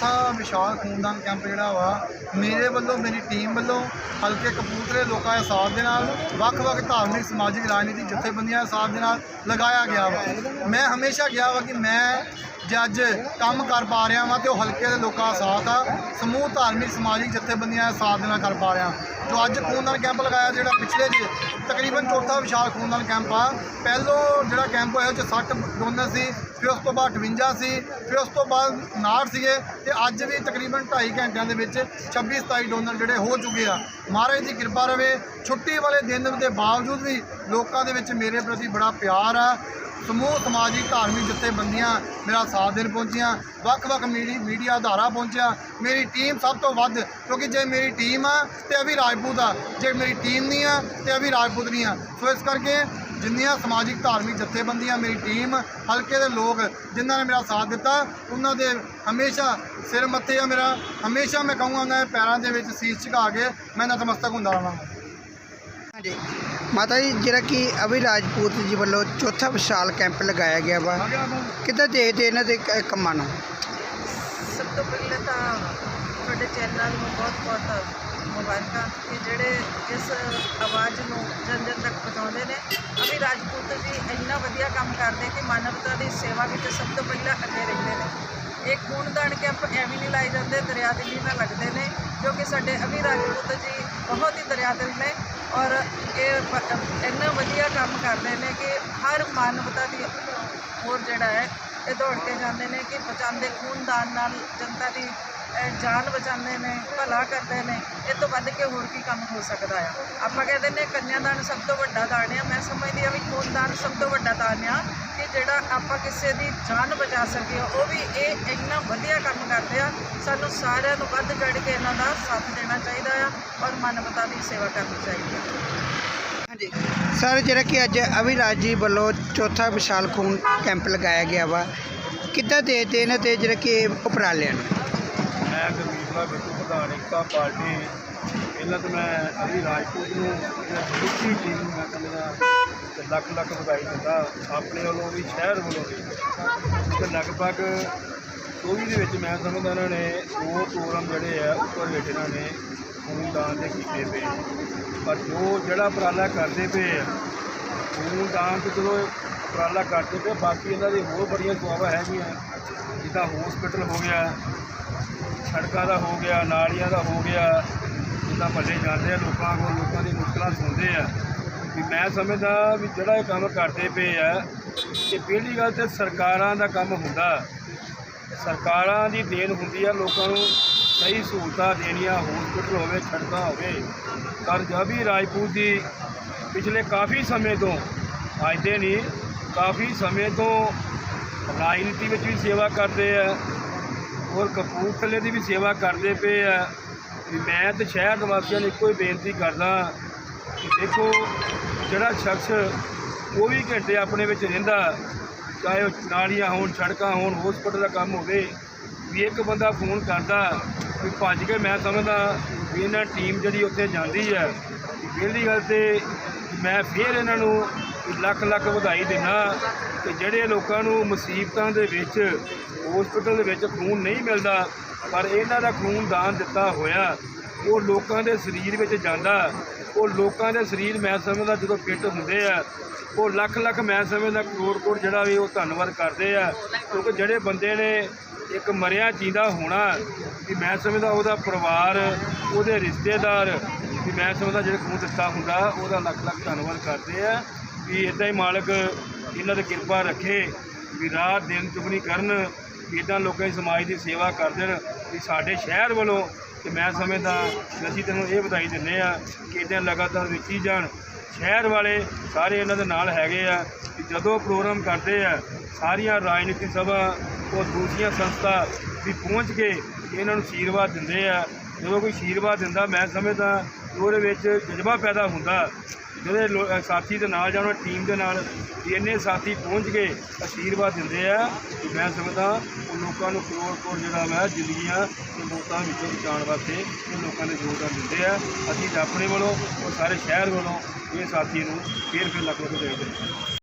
ਚੌਥਾ ਵਿਸ਼ਾਲ ਖੂਨਦਾਨ ਕੈਂਪ ਜਿਹੜਾ ਵਾ, ਮੇਰੇ ਵੱਲੋਂ, ਮੇਰੀ ਟੀਮ ਵੱਲੋਂ ਹਲਕੇ ਕਪੂਰਥਲੇ ਲੋਕਾਂ ਦੇ ਸਾਥ ਦੇ ਨਾਲ, ਵੱਖ-ਵੱਖ ਧਾਰਮਿਕ, ਸਮਾਜਿਕ, ਰਾਜਨੀਤਿਕ ਜਥੇਬੰਦੀਆਂ ਦੇ ਸਾਥ ਦੇ ਨਾਲ ਲਗਾਇਆ ਗਿਆ ਵਾ। ਮੈਂ ਹਮੇਸ਼ਾ ਕਿਹਾ ਵਾ ਕਿ ਮੈਂ ਜੇ ਅੱਜ ਕੰਮ ਕਰ ਪਾ ਰਿਹਾ ਵਾਂ ਤੇ ਉਹ ਹਲਕੇ ਦੇ ਲੋਕਾਂ ਦਾ ਸਾਥ ਆ, ਸਮੂਹ ਧਾਰਮਿਕ, ਸਮਾਜਿਕ ਜਥੇਬੰਦੀਆਂ ਦੇ ਸਾਥ ਦੇ ਨਾਲ ਕਰ ਪਾ ਰਿਹਾ। ਜੋ ਅੱਜ ਖੂਨਦਾਨ ਕੈਂਪ ਲਗਾਇਆ, ਜਿਹੜਾ ਪਿਛਲੇ ਜੀ ਤਕਰੀਬਨ ਚੌਥਾ ਵਿਸ਼ਾਲ ਖੂਨਦਾਨ ਕੈਂਪ ਆ, ਪਹਿਲੋਂ ਜਿਹੜਾ ਕੈਂਪ ਹੋਇਆ ਉਹ 'ਚ 60 ਡੋਨਰ ਸੀ ਫਿਰ ਉਸ ਤੋਂ ਬਾਅਦ 58 ਸੀ, ਫਿਰ ਉਸ ਤੋਂ ਬਾਅਦ 59 ਸੀਗੇ ਤੇ ਅੱਜ ਵੀ ਤਕਰੀਬਨ 2.5 ਘੰਟਿਆਂ ਦੇ ਵਿੱਚ 26 27 ਡੋਨਰ ਜਿਹੜੇ ਹੋ ਚੁੱਕੇ ਆ। ਮਹਾਰਾਜ ਦੀ ਕਿਰਪਾ ਰਵੇ, ਛੁੱਟੀ ਵਾਲੇ ਦਿਨ ਦੇ ਬਾਵਜੂਦ ਵੀ ਲੋਕਾਂ ਦੇ ਵਿੱਚ ਮੇਰੇ ਪ੍ਰਤੀ ਬੜਾ ਪਿਆਰ ਆ। ਸਮੂਹ ਸਮਾਜਿਕ ਧਾਰਮਿਕ ਜਥੇਬੰਦੀਆਂ ਮੇਰਾ ਸਾਥ ਦੇਣ ਪਹੁੰਚੀਆਂ, ਵੱਖ-ਵੱਖ ਮੀਡੀ, ਮੀਡੀਆ ਅਧਾਰਾ ਪਹੁੰਚਿਆ। ਮੇਰੀ ਟੀਮ ਸਭ ਤੋਂ ਵੱਧ, ਕਿਉਂਕਿ ਜੇ ਮੇਰੀ ਟੀਮ ਆ ਤੇ ਅਭੀ ਰਾਜਪੂਤ ਆ, ਜੇ ਮੇਰੀ ਟੀਮ ਨਹੀਂ ਆ ਤੇ ਅਭੀ ਰਾਜਪੂਤ ਨਹੀਂ ਆ। ਸੋ ਇਸ ਕਰਕੇ ਜਿੰਨੀਆਂ ਸਮਾਜਿਕ ਧਾਰਮਿਕ ਜਥੇਬੰਦੀਆਂ ਮੇਰੀ ਟੀਮ ਹਲਕੇ ਦੇ ਲੋਕ ਜਿਨ੍ਹਾਂ ਨੇ ਮੇਰਾ ਸਾਥ ਦਿੱਤਾ ਉਹਨਾਂ ਦੇ ਹਮੇਸ਼ਾ ਸਿਰ ਮੱਥੇ ਆ ਮੇਰਾ ਹਮੇਸ਼ਾ ਮੈਂ ਕਹੂੰਗਾ ਪੈਰਾਂ ਦੇ ਵਿੱਚ ਸੀਸ ਝੁਕਾ ਕੇ ਮੈਂ ਨਤਮਸਤਕ ਹੁੰਦਾ ਰਹਾਂਗਾ। ਹਾਂਜੀ। ਮਾਤਾ ਜੀ ਜਿਹੜਾ ਕਿ ਅਭੀ ਰਾਜਪੂਤ ਜੀ ਵੱਲੋਂ ਚੌਥਾ ਵਿਸ਼ਾਲ ਕੈਂਪ ਲਗਾਇਆ ਗਿਆ ਵਾ ਕਿੱਦਾਂ ਦੇਖਦੇ ਇਹਨਾਂ ਦੇ ਕੰਮਾਂ ਨੂੰ? ਸਭ ਤੋਂ ਪਹਿਲੇ ਤਾਂ ਤੁਹਾਡੇ ਚੈਨਲ ਨੂੰ ਬਹੁਤ ਬਹੁਤ ਮੁਬਾਰਕਾਂ ਕਿ ਜਿਹੜੇ ਇਸ ਆਵਾਜ਼ ਨੂੰ ਜਨ ਜਨ ਤੱਕ ਪਹੁੰਚਾਉਂਦੇ ਨੇ, ਅਭੀ ਰਾਜਪੂਤ ਜੀ ਇੰਨਾ ਵਧੀਆ ਕੰਮ ਕਰਦੇ ਕਿ ਮਾਨਵਤਾ ਦੀ ਸੇਵਾ ਵਿੱਚ ਸਭ ਤੋਂ ਪਹਿਲਾਂ ਅੱਗੇ ਰਹਿੰਦੇ ਨੇ। ਇਹ ਖੂਨਦਾਨ ਕੈਂਪ ਐਵੇਂ ਨਹੀਂ ਲਾਏ ਜਾਂਦੇ, ਦਰਿਆ ਦਿੱਲੀ ਨਾਲ ਲੱਗਦੇ ਨੇ, ਜੋ ਕਿ ਸਾਡੇ ਅਭੀ ਰਾਜਪੂਤ ਜੀ ਬਹੁਤ ਹੀ ਦਰਿਆ ਦਿਲ ਨੇ ਔਰ ਇਹ ਇੰਨਾ ਵਧੀਆ ਕੰਮ ਕਰਦੇ ਨੇ ਕਿ ਹਰ ਮਾਨਵਤਾ ਦੀ ਹੋਰ ਜਿਹੜਾ ਹੈ, ਇਹ ਦੌੜ ਕੇ ਜਾਂਦੇ ਨੇ ਕਿ ਬਚਾਉਂਦੇ ਖੂਨਦਾਨ ਨਾਲ ਜਨਤਾ ਦੀ ਜਾਨ ਬਚਾਉਂਦੇ ਨੇ, ਭਲਾ ਕਰਦੇ ਨੇ, ਇਹ ਤੋਂ ਵੱਧ ਕੇ ਹੋਰ ਕੀ ਕੰਮ ਹੋ ਸਕਦਾ ਆ? ਆਪਾਂ ਕਹਿੰਦੇ ਨੇ ਕੰਨਿਆਦਾਨ ਸਭ ਤੋਂ ਵੱਡਾ ਦਾਨ ਆ। ਮੈਂ ਸਮਝਦੀ ਆ ਵੀ ਖੂਨਦਾਨ ਸਭ ਤੋਂ ਵੱਡਾ ਦਾਨ ਆ ਕਿ ਜਿਹੜਾ ਆਪਾਂ ਕਿਸੇ ਦੀ ਜਾਨ ਬਚਾ ਸਕੀਏ, ਉਹ ਵੀ ਇਹ ਇੰਨਾ ਵਧੀਆ ਕੰਮ ਕਰਦੇ ਆ। ਸਾਨੂੰ ਸਾਰਿਆਂ ਨੂੰ ਵੱਧ ਚੜ ਕੇ ਇਹਨਾਂ ਦਾ ਸਾਥ ਦੇਣਾ ਚਾਹੀਦਾ ਆ ਔਰ ਮਾਨਵਤਾ ਦੀ ਸੇਵਾ ਕਰਨੀ ਚਾਹੀਦੀ ਆ। ਹਾਂਜੀ। ਸਰ, ਜਿਹੜਾ ਕਿ ਅੱਜ ਅਵਿਰਾਜ ਜੀ ਵੱਲੋਂ ਚੌਥਾ ਵਿਸ਼ਾਲ ਖੂਨ ਕੈਂਪ ਲਗਾਇਆ ਗਿਆ ਵਾ, ਕਿੱਦਾਂ ਦੇਖਦੇ ਨੇ ਤੇ ਜਿਹੜਾ ਕਿ ਉਪਰਾਲਿਆਂ ਨੂੰ? ਮੈਂ ਬਿੱਟੂ ਪ੍ਰਧਾਨ ਏਕਤਾ ਪਾਰਟੀ, ਪਹਿਲਾਂ ਤਾਂ ਮੈਂ ਅਭੀ ਰਾਜਪੂਤ ਨੂੰ ਸਮੁੱਚੀ ਟੀਮ ਨੂੰ ਮੈਂ ਕਹਿੰਦਾ ਕਿ ਲੱਖ ਲੱਖ ਵਧਾਈ ਦਿੰਦਾ, ਆਪਣੇ ਵੱਲੋਂ ਵੀ, ਸ਼ਹਿਰ ਵੱਲੋਂ ਵੀ। ਤੇ ਲਗਭਗ ਚੌਵੀ ਦੇ ਵਿੱਚ ਮੈਂ ਸਮਝਦਾ ਇਹਨਾਂ ਨੇ ਦੋ ਪ੍ਰੋਗਰਾਮ ਜਿਹੜੇ ਆ, ਉੱਪਰ ਵਿੱਚ ਇਹਨਾਂ ਨੇ ਖੂਨਦਾਨ ਦੇ ਕੀਤੇ ਪਏ। ਪਰ ਜੋ ਜਿਹੜਾ ਉਪਰਾਲਾ ਕਰਦੇ ਪਏ ਆ, ਖੂਨਦਾਨ ਤੇ ਚਲੋ ਉਪਰਾਲਾ ਕਰਦੇ ਪਏ, ਬਾਕੀ ਇਹਨਾਂ ਦੀ ਹੋਰ ਬੜੀਆਂ ਦੁਆਵਾਂ ਹੈਗੀਆਂ, ਜਿੱਦਾਂ ਹਸਪੀਟਲ ਹੋ ਗਿਆ ਸੜਕਾਂ ਦਾ ਹੋ ਗਿਆ, ਨਾਲੀਆਂ ਦਾ ਹੋ ਗਿਆ, ਜਿੱਦਾਂ ਮੱਲੇ ਜਾਂਦੇ ਆ, ਲੋਕਾਂ ਕੋਲ ਲੋਕਾਂ ਦੀ ਮੁਸ਼ਕਲਾਂ ਸੁਣਦੇ ਆ। ਵੀ ਮੈਂ ਸਮਝਦਾ ਵੀ ਜਿਹੜਾ ਇਹ ਕੰਮ ਕਰਦੇ ਪਏ ਆ, ਇਹ ਪਹਿਲੀ ਗੱਲ ਤੇ ਸਰਕਾਰਾਂ ਦਾ ਕੰਮ ਹੁੰਦਾ। ਸਰਕਾਰਾਂ ਦੀ ਦੇਣ ਹੁੰਦੀ ਆ, ਲੋਕਾਂ ਨੂੰ ਸਹੀ ਸਹੂਲਤਾਂ ਦੇਣੀਆਂ ਹਸਪੀਟਲ ਹੋਵੇ ਸੜਕਾਂ ਹੋਵੇ। ਪਰ ਜਦ ਰਾਜਪੂਤ ਜੀ ਪਿਛਲੇ ਕਾਫੀ ਸਮੇਂ ਤੋਂ, ਅੱਜ ਦੇ ਨਹੀਂ, ਕਾਫੀ ਸਮੇਂ ਤੋਂ ਰਾਜਨੀਤੀ ਵਿੱਚ ਵੀ ਸੇਵਾ ਕਰਦੇ ਆ ਔਰ ਕਪੂਰਥਲੇ ਦੀ ਵੀ ਸੇਵਾ ਕਰਦੇ ਪਏ ਆ। ਵੀ ਮੈਂ ਤੇ ਸ਼ਹਿਰ ਨਿਵਾਸੀਆਂ ਨੂੰ ਇੱਕੋ ਹੀ ਬੇਨਤੀ ਕਰਦਾ ਕਿ ਦੇਖੋ, ਜਿਹੜਾ ਸ਼ਖਸ 24 ਘੰਟੇ ਆਪਣੇ ਵਿੱਚ ਰਹਿੰਦਾ, ਚਾਹੇ ਉਹ ਨਾਲੀਆਂ ਹੋਣ, ਸੜਕਾਂ ਹੋਣ ਹਸਪੀਟਲ ਦਾ ਕੰਮ ਹੋਵੇ, ਵੀ ਇੱਕ ਬੰਦਾ ਫੋਨ ਕਰਦਾ ਵੀ ਭੱਜ ਕੇ ਮੈਂ ਸਮਝਦਾ ਵੀ ਇਹਨਾਂ ਟੀਮ ਜਿਹੜੀ ਉੱਥੇ ਜਾਂਦੀ ਹੈ ਪਹਿਲੀ ਗੱਲ ਤੇ ਮੈਂ ਫਿਰ ਇਹਨਾਂ ਨੂੰ ਲੱਖ ਲੱਖ ਵਧਾਈ ਦਿੰਦਾ ਕਿ ਜਿਹੜੇ ਲੋਕਾਂ ਨੂੰ ਮੁਸੀਬਤਾਂ ਦੇ ਵਿੱਚ ਹਸਪੀਟਲ ਦੇ ਵਿੱਚ ਖੂਨ ਨਹੀਂ ਮਿਲਦਾ, ਪਰ ਇਹਨਾਂ ਦਾ ਖੂਨ ਦਾਨ ਦਿੱਤਾ ਹੋਇਆ, ਉਹ ਲੋਕਾਂ ਦੇ ਸਰੀਰ ਵਿੱਚ ਜਾਂਦਾ, ਉਹ ਲੋਕਾਂ ਦੇ ਸਰੀਰ ਮੈਂ ਸਮਝਦਾ ਜਦੋਂ ਫਿੱਟ ਹੁੰਦੇ ਆ, ਉਹ ਲੱਖ ਲੱਖ ਮੈਂ ਸਮਝਦਾ ਕਰੋੜ ਕਰੋੜ ਜਿਹੜਾ ਵੀ ਉਹ ਧੰਨਵਾਦ ਕਰਦੇ ਆ, ਕਿਉਂਕਿ ਜਿਹੜੇ ਬੰਦੇ ਨੇ ਇੱਕ ਮਰਿਆ ਜੀਂਦਾ ਹੋਣਾ, ਵੀ ਮੈਂ ਸਮਝਦਾ ਉਹਦਾ ਪਰਿਵਾਰ, ਉਹਦੇ ਰਿਸ਼ਤੇਦਾਰ, ਵੀ ਮੈਂ ਸਮਝਦਾ ਜਿਹੜੇ ਖੂਨ ਦਿੱਤਾ ਹੁੰਦਾ, ਉਹਦਾ ਲੱਖ ਲੱਖ ਧੰਨਵਾਦ ਕਰਦੇ ਆ। ਵੀ ਇਦਾਂ ਹੀ ਮਾਲਕ ਇਹਨਾਂ ਤੇ ਕਿਰਪਾ ਰੱਖੇ ਵੀ ਰਾਤ ਦਿਨ ਚੁਗਣੀ ਕਰਨ, ਵੀ ਇੱਦਾਂ ਲੋਕਾਂ ਦੀ ਸਮਾਜ ਦੀ ਸੇਵਾ ਕਰ ਦੇਣ, ਵੀ ਸਾਡੇ ਸ਼ਹਿਰ ਵੱਲੋਂ, ਤੇ ਮੈਂ ਸਮਝਦਾ ਅਸੀਂ ਤੈਨੂੰ ਇਹ ਵਧਾਈ ਦਿੰਦੇ ਆ ਕਿ ਇੱਦਾਂ ਲਗਾਤਾਰ ਵੇਚੀ ਜਾਣ। ਸ਼ਹਿਰ ਵਾਲੇ ਸਾਰੇ ਇਹਨਾਂ ਦੇ ਨਾਲ ਹੈਗੇ ਆ ਕਿ ਜਦੋਂ ਪ੍ਰੋਗਰਾਮ ਕਰਦੇ ਆ, ਸਾਰੀਆਂ ਰਾਜਨੀਤੀ ਸਭਾ ਉਹ ਦੂਸਰੀਆਂ ਸੰਸਥਾ ਵੀ ਪਹੁੰਚ ਕੇ ਇਹਨਾਂ ਨੂੰ ਆਸ਼ੀਰਵਾਦ ਦਿੰਦੇ ਆ। ਜਦੋਂ ਕੋਈ ਆਸ਼ੀਰਵਾਦ ਦਿੰਦਾ, ਮੈਂ ਸਮਝਦਾ ਉਹਦੇ ਵਿੱਚ ਜਜ਼ਬਾ ਪੈਦਾ ਹੁੰਦਾ। ਜਿਹੜੇ ਲੋ- ਸਾਥੀ ਦੇ ਨਾਲ ਜਾਂ ਉਹਨਾਂ ਟੀਮ ਦੇ ਨਾਲ ਵੀ ਇੰਨੇ ਸਾਥੀ ਪਹੁੰਚ ਕੇ ਆਸ਼ੀਰਵਾਦ ਦਿੰਦੇ ਆ ਕਿ ਮੈਂ ਸਮਝਦਾ ਉਹ ਲੋਕਾਂ ਨੂੰ ਕਰੋੜ ਕਰੋੜ ਜਿਹੜਾ ਮੈਂ ਜ਼ਿੰਦਗੀਆਂ ਤੇ ਮੌਤਾਂ ਵਿੱਚੋਂ ਬਚਾਉਣ ਵਾਸਤੇ ਇਹ ਲੋਕਾਂ ਨੇ ਯੋਗਦਾਨ ਦਿੰਦੇ ਆ। ਅਸੀਂ ਆਪਣੇ ਵੱਲੋਂ ਉਹ ਸਾਰੇ ਸ਼ਹਿਰ ਵੱਲੋਂ ਇਹ ਸਾਥੀ ਨੂੰ ਫੇਰ ਫੇਰ ਲੱਖ ਲੱਖ ਦੇ। ਦਿੰਦੇ